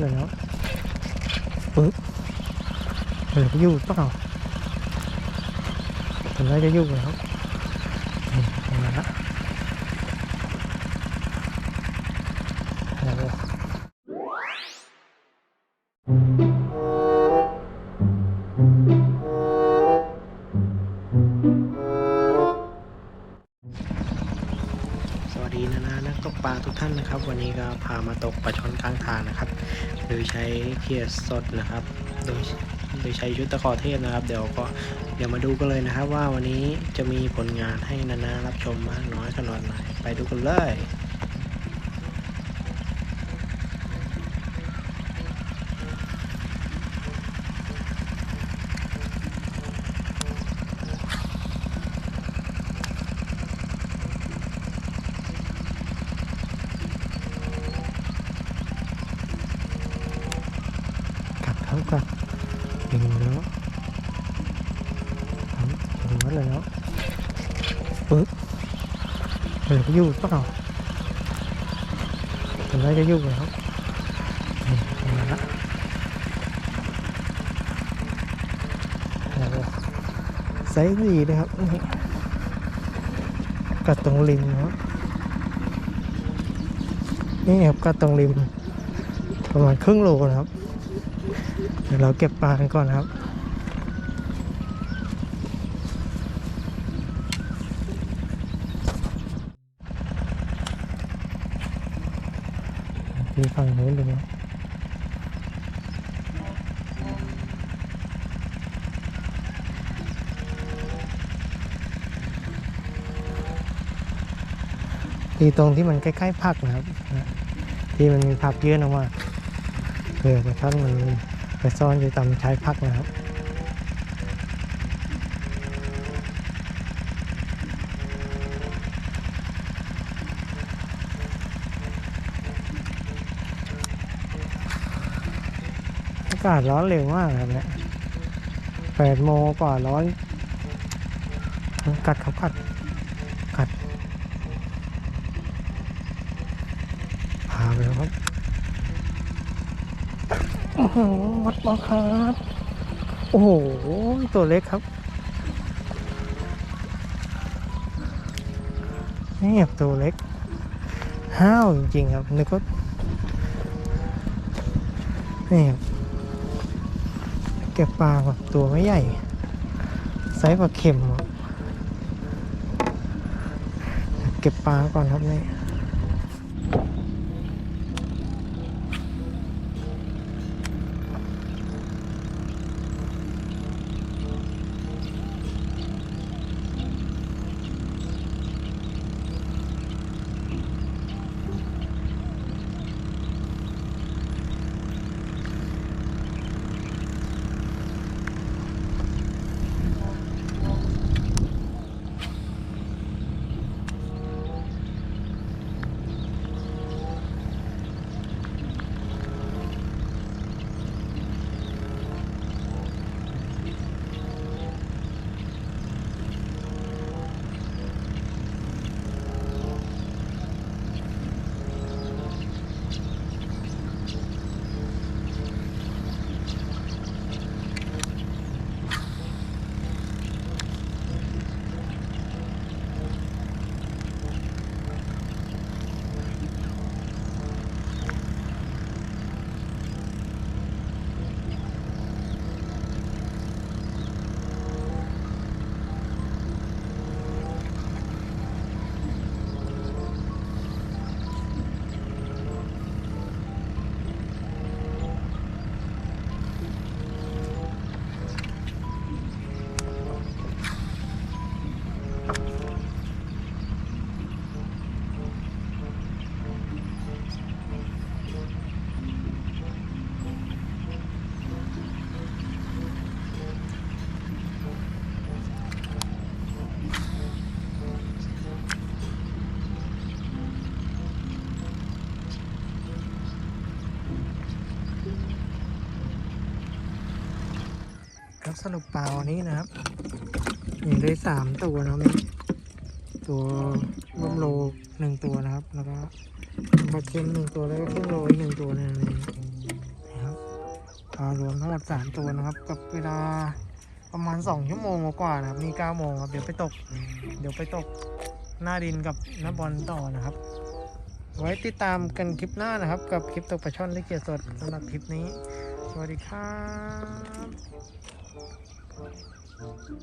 เลยแล้วปึ๊บเหลือไปอยู่ ท่านนะครับ วันนี้ก็พามาตกปลาช่อนข้างทางนะครับ โดยใช้เคียดสดนะครับ โดยโดยใช้ชุดตะขอเทพนะครับ เดี๋ยวก็เดี๋ยวมาดูกันเลยนะครับ ว่าวันนี้จะมีผลงานให้นานารับชมมากน้อยขนาดไหนไปดูกันเลย กลับแล้วกลับดึงแล้วทำถึงวัดเลยแล้วปึ๊บเหลือไปอยู่เปล่าผมน่าจะยู่แล้วมาละไซส์ดีนะครับกัดตรงริมนะครับนี่ครับกัดตรงริมประมาณครึ่งโลนะครับ เดี๋ยวเราเก็บปลากันก่อนครับมีฝั่งนู้นเลยนะตีตรงที่มันใกล้ๆผักนะครับ ที่มันมีผักเยื่ออกมาเผื่อปลาช่อนมัน ไปซ่อนอยู่ตามชายพักนะครับอากาศร้อนเร็วมากครับเนี่ยแปดโมงกว่าร้อน กัดเขากัดกัดพาไปแล้วครับ วัดมาครับ โอ้โห ตัวเล็กครับ นี่ครับตัวเล็ก ห้าวจริงๆครับ นึกว่านี่ครับเก็บปลาก่อนตัวไม่ใหญ่ ไซส์ปลาเข็มครับเก็บปลาก่อนครับนี่ ครับสรุปปลาวันนี้นะครับมีได้สามตัวนะครตัวร่วมโลหนึ่งตัวนะครับ แล้วก็ปลาเค็มหนึ่งตัวแล้วก็ครึ่งโลอีกหนึ่งตัวนะนี่ก็รวมทั้งหมดสามตัวนะครับ กับเวลาประมาณสองชั่วโมงกว่าๆนะครับนี่เก้าโมงครับเดี๋ยวไปตก เดี๋ยวไปตกหน้าดินกับน้าบอลต่อนะครับ ไว้ติดตามกันคลิปหน้านะครับ กับคลิปตกปลาช่อนละเกียรติสดสำหรับคลิปนี้ สวัสดีครับ Thank you.